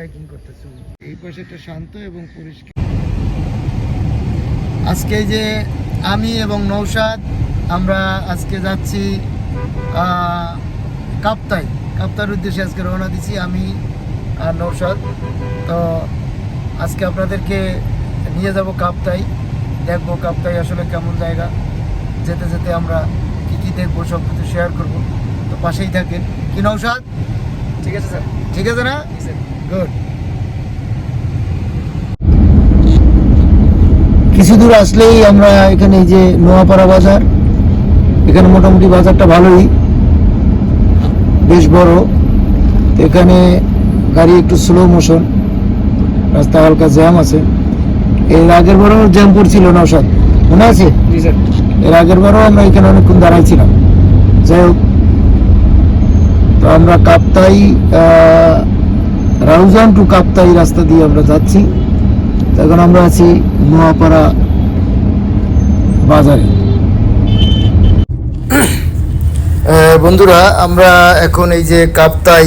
Kayaking করতেছে এই পাশেটা শান্ত এবং পরিষ্কার। আজকে যে আমি এবং নৌসাদ আমরা আজকে যাচ্ছি কাপ্তাই। কাপ্তার উদ্দেশ্যে আজকে রওনা দিছি আমি আর নৌসাদ তো আজকে আপনাদেরকে নিয়ে যাব কাপ্তাই। দেখব কাপ্তাই আসলে কেমন জায়গা। যেতে যেতে আমরা কী কী দেখব সব কিছু শেয়ার করব। তো পাশেই থাকেন। কি নৌসাদ ঠিক আছে স্যার। ঠিক আছে না? গুড কিছু দূর আসলেই আমরা এখানে এই যে নোয়াপাড়া বাজার এখানে মোটামুটি বাজারটা ভালোই। বেশ বড়। এখানে গাড়ি একটু স্লো মোশন রাস্তা হালকা জ্যাম আছে। এর আগের বারও জ্যাম পড়ছিল নৌসাদ মনে আছে? এর আগের বারও আমরা এখানে অনেকক্ষণ দাঁড়াইছিলাম। যাই হোক তো আমরা কাপ্তাই আহ, রাউজান টু কাপ্তাই রাস্তা দিয়ে আমরা যাচ্ছি। এখন আমরা আছি নোয়াপাড়া বাজারে। বন্ধুরা, আমরা এখন এই যে কাপ্তাই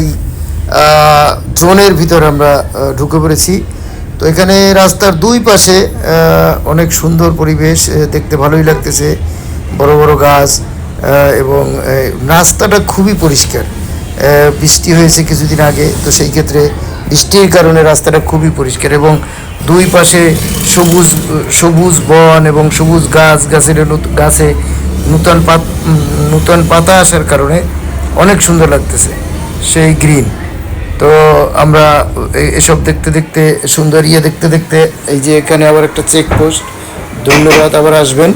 জোনের ভিতর আমরা ঢুকে পড়েছি। তো এখানে রাস্তার দুই পাশে অনেক সুন্দর পরিবেশ দেখতে ভালোই লাগতেছে। বড় বড় গাছ এবং রাস্তাটা খুবই পরিষ্কার। বৃষ্টি হয়েছে কিছুদিন আগে, তো সেই ক্ষেত্রে বৃষ্টির কারণে রাস্তাটা খুবই পরিষ্কার এবং দুই পাশে সবুজ সবুজ বন এবং সবুজ গাছ, গাছের গাছে নূতন পাত নূতন পাতা আসার কারণে অনেক সুন্দর লাগতেছে, সেই গ্রিন। তো আমরা এসব দেখতে দেখতে, সুন্দর ইয়ে দেখতে দেখতে, এই যে এখানে আবার একটা চেকপোস্ট, ধন্যবাদ, আবার আসবেন।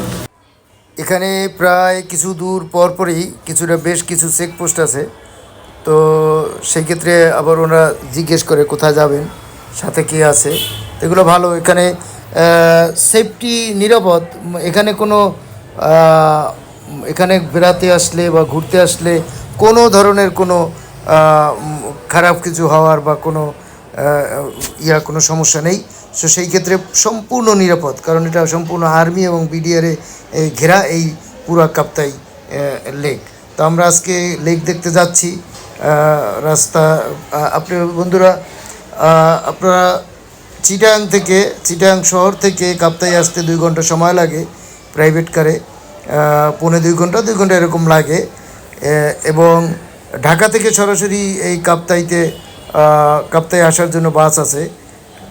এখানে প্রায় কিছু দূর পরপরই কিছুটা বেশ কিছু চেকপোস্ট আছে। তো সেই ক্ষেত্রে আবার ওরা জিজ্ঞেস করে কোথায় যাবেন, সাথে কে আছে। এগুলো ভালো, এখানে সেফটি নিরাপদ। এখানে কোনো এখানে বেড়াতে আসলে বা ঘুরতে আসলে কোনো ধরনের কোনো খারাপ কিছু হওয়ার বা কোনো ইয়া, কোনো সমস্যা নেই। সো সেই ক্ষেত্রে সম্পূর্ণ নিরাপদ, কারণ এটা সম্পূর্ণ আর্মি এবং বিডিআরে ঘেরা এই পুরা কাপ্তাই লেক। তো আমরা আজকে লেক দেখতে যাচ্ছি। রাস্তা আপনি বন্ধুরা আপনারা চিটাং থেকে, চিটাং শহর থেকে কাপ্তাই আসতে দুই ঘণ্টা সময় লাগে প্রাইভেট কারে পৌনে দুই ঘণ্টা দুই ঘণ্টা এরকম লাগে। এবং ঢাকা থেকে সরাসরি এই কাপ্তাইতে কাপ্তাই আসার জন্য বাস আছে।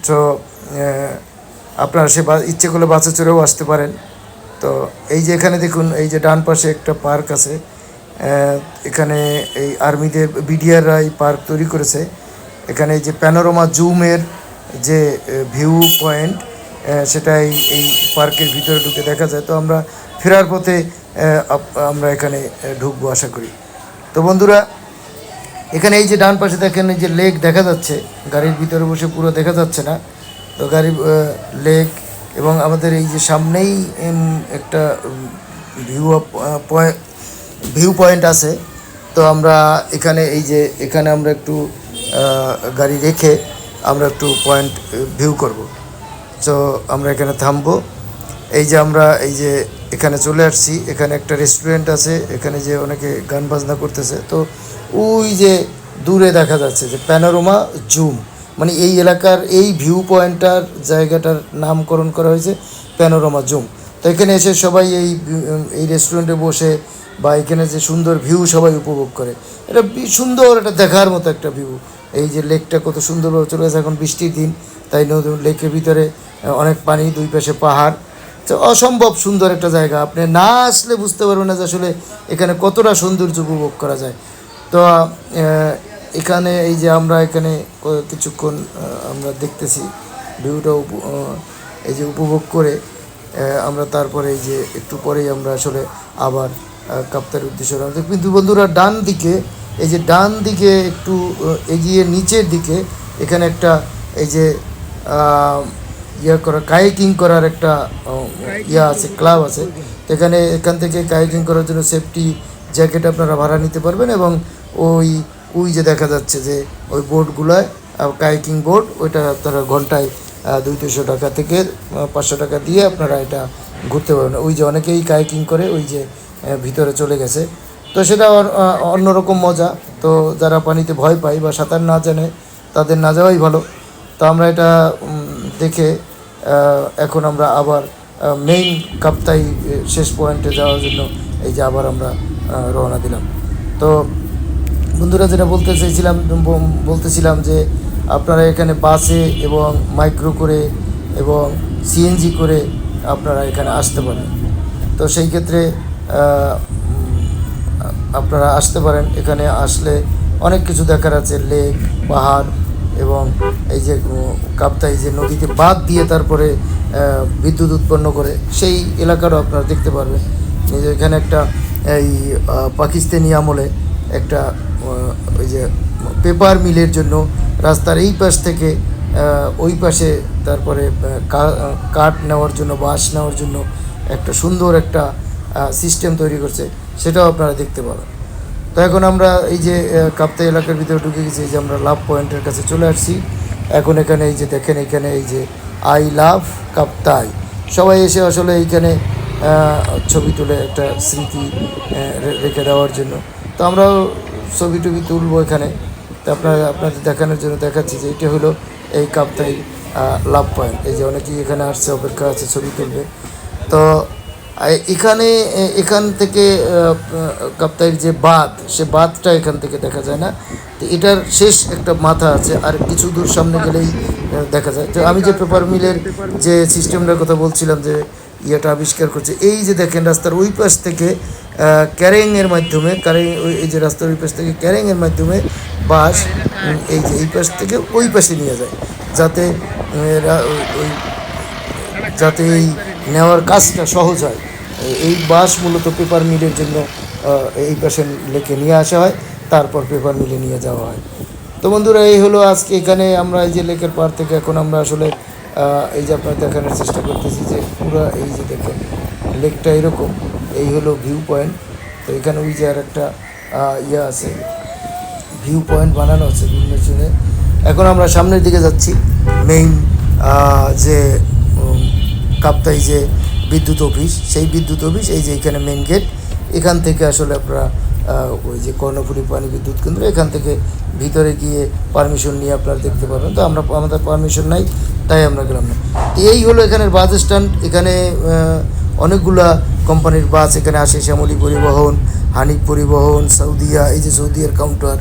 তো আপনারা সে ইচ্ছে করলে বাসে চড়েও আসতে পারেন। তো এই যে এখানে দেখুন, এই যে ডান পাশে একটা পার্ক আছে। এখানে এই আর্মিদের বিডিআররা এই পার্ক তৈরি করেছে। এখানে যে প্যানোরমা জুমের যে ভিউ পয়েন্ট সেটা এই পার্কের ভিতরে ঢুকে দেখা যায়। তো আমরা ফেরার পথে আমরা এখানে ঢুকবো আশা করি। তো বন্ধুরা, এখানে এই যে ডান পাশে দেখেন যে লেক দেখা যাচ্ছে। গাড়ির ভিতরে বসে পুরো দেখা যাচ্ছে না। তো গাড়ি লেক এবং আমাদের এই যে সামনেই একটা ভিউ ভিউ পয়েন্ট আছে। তো আমরা এখানে এই যে, এখানে আমরা একটু গাড়ি রেখে আমরা একটু পয়েন্ট, ভিউ করব। তো আমরা এখানে থামবো। এই যে আমরা, এই যে এখানে চলে আসছি, এখানে একটা রেস্টুরেন্ট আছে, এখানে যে অনেকে গান বাজনা করতেছে। তো ওই যে দূরে দেখা যাচ্ছে যে প্যানোরোমা জুম মানে এই এলাকার এই ভিউ পয়েন্টটার জায়গাটার নামকরণ করা হয়েছে প্যানোরোমা জুম তো এখানে এসে সবাই এই এই রেস্টুরেন্টে বসে বা এখানে যে সুন্দর ভিউ সবাই উপভোগ করে। এটা সুন্দর একটা দেখার মতো একটা ভিউ এই যে লেকটা কত সুন্দরভাবে চলে গেছে, এখন বৃষ্টির দিন, তাই নদী লেকের ভিতরে অনেক পানি, দুই পাশে পাহাড়। তো অসম্ভব সুন্দর একটা জায়গা। আপনি না আসলে বুঝতে পারবেন না যে আসলে এখানে কতটা সৌন্দর্য উপভোগ করা যায়। তো এখানে এই যে আমরা এখানে কিছুক্ষণ আমরা দেখতেছি ভিউটা এই যে উপভোগ করে আমরা তারপরে এই যে একটু পরেই আমরা আসলে আবার কাপ্তার উদ্দেশ্যে রওনা দেব। কিন্তু বন্ধুরা ডান দিকে এই যে ডান দিকে একটু এগিয়ে নিচের দিকে এখানে একটা এই যে ইয়ে করা কায়াকিং করার একটা ইয়া আছে ক্লাব আছে। এখানে এখান থেকে কায়াকিং করার জন্য সেফটি জ্যাকেট আপনারা ভাড়া নিতে পারবেন এবং ওই ওই যে দেখা যাচ্ছে যে ওই বোটগুলোয় কায়াকিং বোর্ড ওইটা আপনারা ঘন্টায় দুই দুশো টাকা থেকে পাঁচশো টাকা দিয়ে আপনারা এটা ঘুরতে পারবেন। ওই যে অনেকেই কায়াকিং করে ওই যে ভিতরে চলে গেছে। তো সেটা অন্যরকম মজা। তো যারা পানিতে ভয় পায় বা সাঁতার না জানে, তাদের না যাওয়াই ভালো। তো আমরা এটা দেখে এখন আমরা আবার মেইন কাপ্তাই শেষ পয়েন্টে যাওয়ার জন্য এই যে আবার আমরা রওনা দিলাম। তো বন্ধুরা যেটা বলতে চাইছিলাম বলতেছিলাম যে আপনারা এখানে বাসে এবং মাইক্রো করে এবং সিএনজি করে আপনারা এখানে আসতে পারেন। তো সেই ক্ষেত্রে আপনারা আসতে পারেন। এখানে আসলে অনেক কিছু দেখার আছে, লেক, পাহাড় এবং এই যে কাপ্তাই যে নদীতে বাঁধ দিয়ে তারপরে বিদ্যুৎ উৎপন্ন করে, সেই এলাকারও আপনারা দেখতে পারবেন। যে এখানে একটা, এই পাকিস্তানি আমলে একটা ওই যে, পেপার মিলের জন্য রাস্তার এই পাশ থেকে ওই পাশে তারপরে কাঠ নেওয়ার জন্য, বাঁশ নেওয়ার জন্য একটা সুন্দর একটা সিস্টেম তৈরি করছে, সেটাও আপনারা দেখতে পাবেন। তো এখন আমরা এই যে কাপ্তাই এলাকার ভিতরে ঢুকে গেছি যে আমরা লাভ পয়েন্টের কাছে চলে আসছি। এখন এখানে এই যে দেখেন, এখানে এই যে আই লাভ কাপ্তাই। সবাই এসে আসলে এইখানে ছবি তুলে একটা স্মৃতি রেখে দেওয়ার জন্য। তো আমরাও ছবি টবি তুলবো এখানে। তো আপনারা, আপনাদের দেখানোর জন্য দেখাচ্ছি যে এটা হলো এই কাপ্তাই লাভ পয়েন্ট। এই যে অনেকেই এখানে আসছে, অপেক্ষা আছে ছবি তুলবে। তো এখানে এখান থেকে কাপ্তাইয়ের যে বাঁধ, সে বাঁধটা এখান থেকে দেখা যায় না। তো এটার শেষ একটা মাথা আছে, আর কিছু দূর সামনে গেলেই দেখা যায়। তো আমি যে পেপার মিলের যে সিস্টেমটার কথা বলছিলাম যে ইয়েটা আবিষ্কার করছে, এই যে দেখেন রাস্তার ওই পাশ থেকে ক্যারেংয়ের মাধ্যমে, ক্যারেং, ওই- এই যে রাস্তার ওই পাশ থেকে ক্যারেংয়ের মাধ্যমে বাস এই যে, এই পাশ থেকে ওই পাশে নিয়ে যায়। যাতে ওই, যাতে এই নেওয়ার কাজটা সহজ হয়। এই বাস মূলত পেপার মিলের জন্য এই পাশে লেকে নিয়ে আসা হয়, তারপর পেপার মিলে নিয়ে যাওয়া হয়। তো বন্ধুরা, এই হলো আজকে এখানে। আমরা এই যে লেকের পার থেকে এখন আমরা আসলে এই যে আপনার দেখানোর চেষ্টা করতেছি যে পুরো এই যে দেখেন, লেকটা এরকম। এই হলো ভিউ পয়েন্ট তো এখানে ওই যে আর একটা ইয়ে আছে। ভিউ পয়েন্ট বানানো আছে বিভিন্ন এখন আমরা সামনের দিকে যাচ্ছি। মেইন যে কাপ্তাই যে বিদ্যুৎ অফিস, সেই বিদ্যুৎ অফিস, এই যে এখানে মেন গেট এখান থেকে আসলে আপনারা ওই যে কর্ণফুলি পানি বিদ্যুৎ কেন্দ্র, এখান থেকে ভিতরে গিয়ে পারমিশন নিয়ে আপনারা দেখতে পারবেন। তো আমরা, আমাদের পারমিশন নাই, তাই আমরা গেলাম না। এই হলো এখানের বাস স্ট্যান্ড এখানে অনেকগুলা কোম্পানির বাস এখানে আসে, শ্যামলী পরিবহন, হানিফ পরিবহন সৌদিয়া এই যে সৌদিয়ার কাউন্টার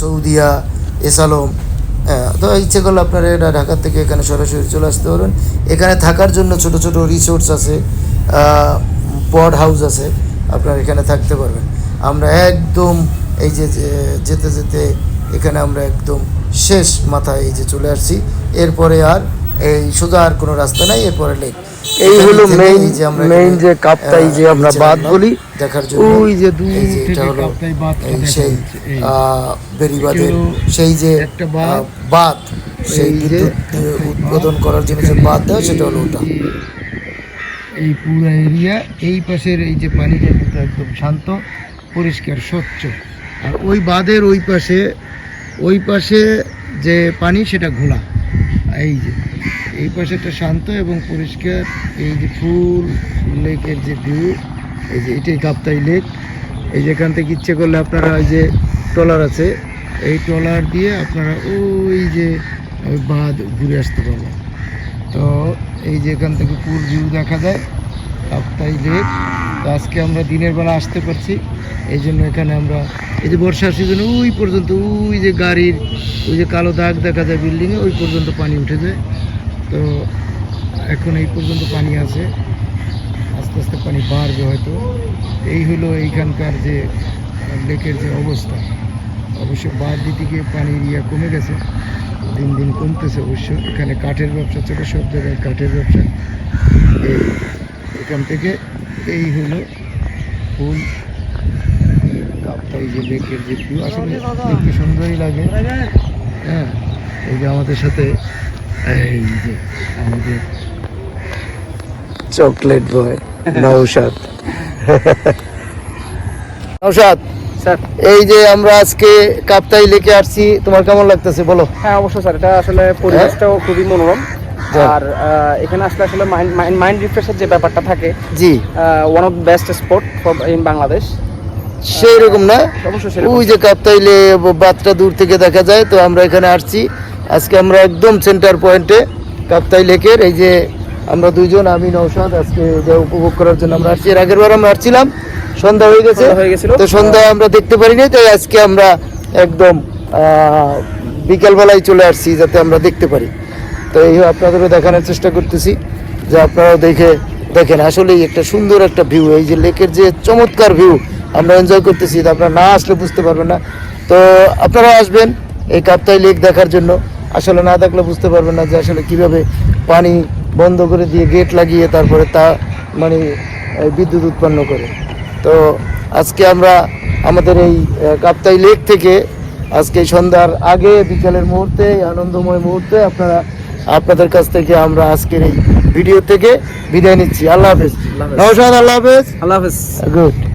সৌদিয়া, এসালম হ্যাঁ তো ইচ্ছে করলে আপনারা এটা ঢাকা থেকে এখানে সরাসরি চলে আসতে পারবেন এখানে থাকার জন্য ছোট ছোট রিসোর্টস আছে পড হাউস আছে, আপনারা এখানে থাকতে পারবেন। আমরা একদম এই যে যে, যেতে যেতে এখানে আমরা একদম শেষ মাথায় এই যে চলে আসছি। এরপরে আর এই সোজা আর কোনো রাস্তা নাই, এরপরে লেক এই হলো থেকে যে আমরা main যে কাপ্তাই আহ, যে আমরা বাঁধ বলি, দেখার জন্য ওই যে এটা হলো এই সেই হলো সেই যে বাঁধ সেই বিদ্যুৎ উৎপাদন করার জন্য যে বাঁধ দেওয়া সেটা হলো ওটা। এই পুরো এরিয়া এই পাশের এই যে পানিটা কিন্তু একদম শান্ত পরিষ্কার স্বচ্ছ। আর ওই বাঁধের ওই পাশে ওই পাশে যে পানি সেটা ঘোলা। এই যে। এই পাশেটা শান্ত এবং পরিষ্কার এই যে ফুল, লেকের যে ভিউ, এই যে এটাই কাপ্তাই লেক। এই যেখান থেকে ইচ্ছে করলে আপনারা ওই যে ট্রলার আছে, এই ট্রলার দিয়ে আপনারা ওই যে ওই বাঁধ ঘুরে আসতে পারবেন। তো এই যে এখান থেকে পুর ভিউ দেখা যায় কাপ্তাই লেক। তো আজকে আমরা দিনের বেলা আসতে পারছি, এই জন্য এখানে আমরা এই যে বর্ষার সিজনে ওই পর্যন্ত ওই যে গাড়ির ওই যে কালো দাগ দেখা যায় বিল্ডিংয়ে, ওই পর্যন্ত পানি উঠে যায়। তো এখন এই পর্যন্ত পানি আছে। আস্তে আস্তে পানি বাড়বে হয়তো। এই হলো এইখানকার যে লেকের যে অবস্থা। অবশ্য বাদ দিকে পানির ইয়া কমে গেছে। দিন দিন কমতেছে অবশ্য। এখানে কাঠের ব্যবসা চলে সব জায়গায় কাঠের ব্যবসা। এই এখান থেকে এই হলো ফুল। কাপ্তাই যে লেকের যে ভিউ আসলে দেখতে সুন্দরই লাগে। হ্যাঁ এই যে আমাদের সাথে এই যে আমাদের চকলেট বয় নৌসাদ নৌসাদ এই যে আমরা আজকে কাপ্তাই লেকে আসছি তোমার কেমন লাগতেছে বলো? হ্যাঁ অবশ্যই স্যার। এটা আসলে পরিবেশটাও খুবই মনোরম। আর এখানে আসলে আসলে মাইন্ড মাইন্ড রিফ্রেশের যে ব্যাপারটা থাকে জি। One of best spot in Bangladesh সেই রকম না? অবশ্যই ওই যে কাপ্তাইলে বাতটা দূর থেকে দেখা যায় তো আমরা এখানে আসছি। আজকে আমরা একদম সেন্টার পয়েন্টে কাপ্তাই লেকের এই যে আমরা দুইজন আমি নৌসাদ আজকে এটা উপভোগ করার জন্য আমরা আসছি। এর আগের বার আমরা আসছিলাম সন্ধ্যা হয়ে গেছে। তো সন্ধ্যা আমরা দেখতে পারিনি তাই আজকে আমরা একদম বিকালবেলায় চলে আসছি যাতে আমরা দেখতে পারি। তো এই আপনাদেরও দেখানোর চেষ্টা করতেছি যে আপনারাও দেখে দেখেন আসলেই একটা সুন্দর একটা ভিউ এই যে লেকের যে চমৎকার ভিউ আমরা এনজয় করতেছি তো আপনারা না আসলে বুঝতে পারবেন না। তো আপনারা আসবেন এই কাপ্তাই লেক দেখার জন্য। আসলে না দেখলে বুঝতে পারবেন না যে আসলে কীভাবে পানি বন্ধ করে দিয়ে গেট লাগিয়ে তারপরে তা মানে বিদ্যুৎ উৎপন্ন করে। তো আজকে আমরা আমাদের এই কাপ্তাই লেক থেকে আজকে সন্ধ্যার আগে বিকালের মুহূর্তে আনন্দময় মুহূর্তে আপনারা আপনাদের কাছ থেকে আমরা আজকের এই ভিডিও থেকে বিদায় নিচ্ছি। আল্লাহ হাফেজ। আল্লাহ হাফেজ। নমস্কার আল্লাহ হাফেজ। আল্লাহ হাফেজ। গুড